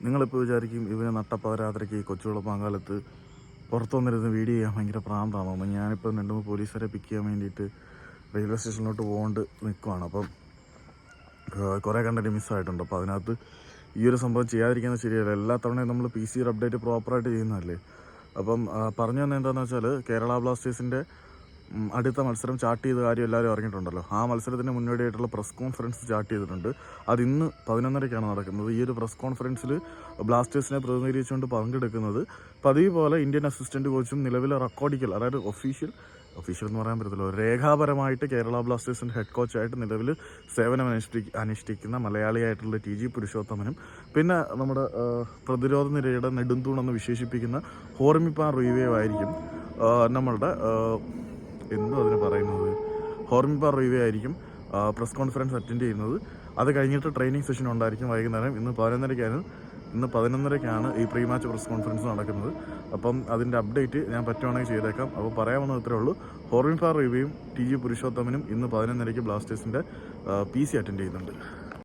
നിങ്ങളിപ്പോൾ വിചാരിക്കും ഇവന് നട്ടപ്പാതിരാത്രിക്ക് ഈ കൊച്ചുകുള പാങ്കാലത്ത് പുറത്തു വന്നിരുന്ന് വീഡിയോ ചെയ്യാൻ ഭയങ്കര പ്രാന്താണെന്ന് ഞാനിപ്പോൾ രണ്ട് മൂന്ന് പോലീസുകാരെ പിക്ക് ചെയ്യാൻ വേണ്ടിയിട്ട് റെയിൽവേ സ്റ്റേഷനിലോട്ട് പോകേണ്ട നിൽക്കുവാണ് അപ്പം കുറേ കണ്ടന്റ് മിസ്സായിട്ടുണ്ട് അപ്പോൾ അതിനകത്ത് ഈ ഒരു സംഭവം ചെയ്യാതിരിക്കുന്നത് ശരിയല്ല. എല്ലാ തവണയും നമ്മൾ പി സി അപ്ഡേറ്റ് പ്രോപ്പറായിട്ട് ചെയ്യുന്നതല്ലേ? അപ്പം പറഞ്ഞു തന്നെ എന്താണെന്ന് വെച്ചാൽ കേരള ബ്ലാസ്റ്റേഴ്സിന്റെ അടുത്ത മത്സരം ചാർട്ട് ചെയ്ത കാര്യം എല്ലാവരും അറിഞ്ഞിട്ടുണ്ടല്ലോ. ആ മത്സരത്തിന് മുന്നോടിയായിട്ടുള്ള പ്രസ് കോൺഫറൻസ് ചാർട്ട് ചെയ്തിട്ടുണ്ട്. അത് ഇന്ന് പതിനൊന്നരയ്ക്കാണ് നടക്കുന്നത്. ഈ ഒരു പ്രസ് കോൺഫറൻസിൽ ബ്ലാസ്റ്റേഴ്സിനെ പ്രതിനിധീകരിച്ചുകൊണ്ട് പങ്കെടുക്കുന്നത്. പതിവ് പോലെ ഇന്ത്യൻ അസിസ്റ്റന്റ് കോച്ചും നിലവിലെ റെക്കോർഡിക്കൽ അതായത് ഒഫീഷ്യൽ ഒഫീഷ്യൽ എന്ന് പറയാൻ പറ്റത്തില്ല രേഖാപരമായിട്ട് കേരള ബ്ലാസ്റ്റേഴ്സിന്റെ ഹെഡ് കോച്ചായിട്ട് നിലവിൽ സേവനം അനുഷ്ഠി അനുഷ്ഠിക്കുന്ന മലയാളിയായിട്ടുള്ള ടി ജി പുരുഷോത്തമനും പിന്നെ നമ്മുടെ പ്രതിരോധ നിരയുടെ നെടുന്തൂണെന്ന് വിശേഷിപ്പിക്കുന്ന ഹോർമിപ്പാൻ റീവേവ് ആയിരിക്കും ആ, നമ്മളുടെ എന്തോ അതിന് പറയുന്നത്. ഹോർമിപ്പാൻ റീവേ ആയിരിക്കും പ്രസ് കോൺഫറൻസ് അറ്റൻഡ് ചെയ്യുന്നത്. അത് കഴിഞ്ഞിട്ട് ട്രെയിനിങ് സെഷൻ ഉണ്ടായിരിക്കും വൈകുന്നേരം. ഇന്ന് പതിനൊന്നരയ്ക്കാണ് ഇന്ന് പതിനൊന്നരയ്ക്കാണ് ഈ പ്രീ മാച്ച് പ്രസ് കോൺഫറൻസ് നടക്കുന്നത്. അപ്പം അതിന്റെ അപ്ഡേറ്റ് ഞാൻ പറ്റുവാണെങ്കിൽ ചെയ്തേക്കാം. അപ്പോൾ പറയാവുന്നത് ഇത്രേ ഉള്ളൂ. ഹോർമിപ്പാൻ റീവേയും ടി ജി പുരുഷോത്തമനും ഇന്ന് പതിനൊന്നരയ്ക്ക് ബ്ലാസ്റ്റേഴ്സിന്റെ പി സി അറ്റൻഡ് ചെയ്യുന്നുണ്ട്.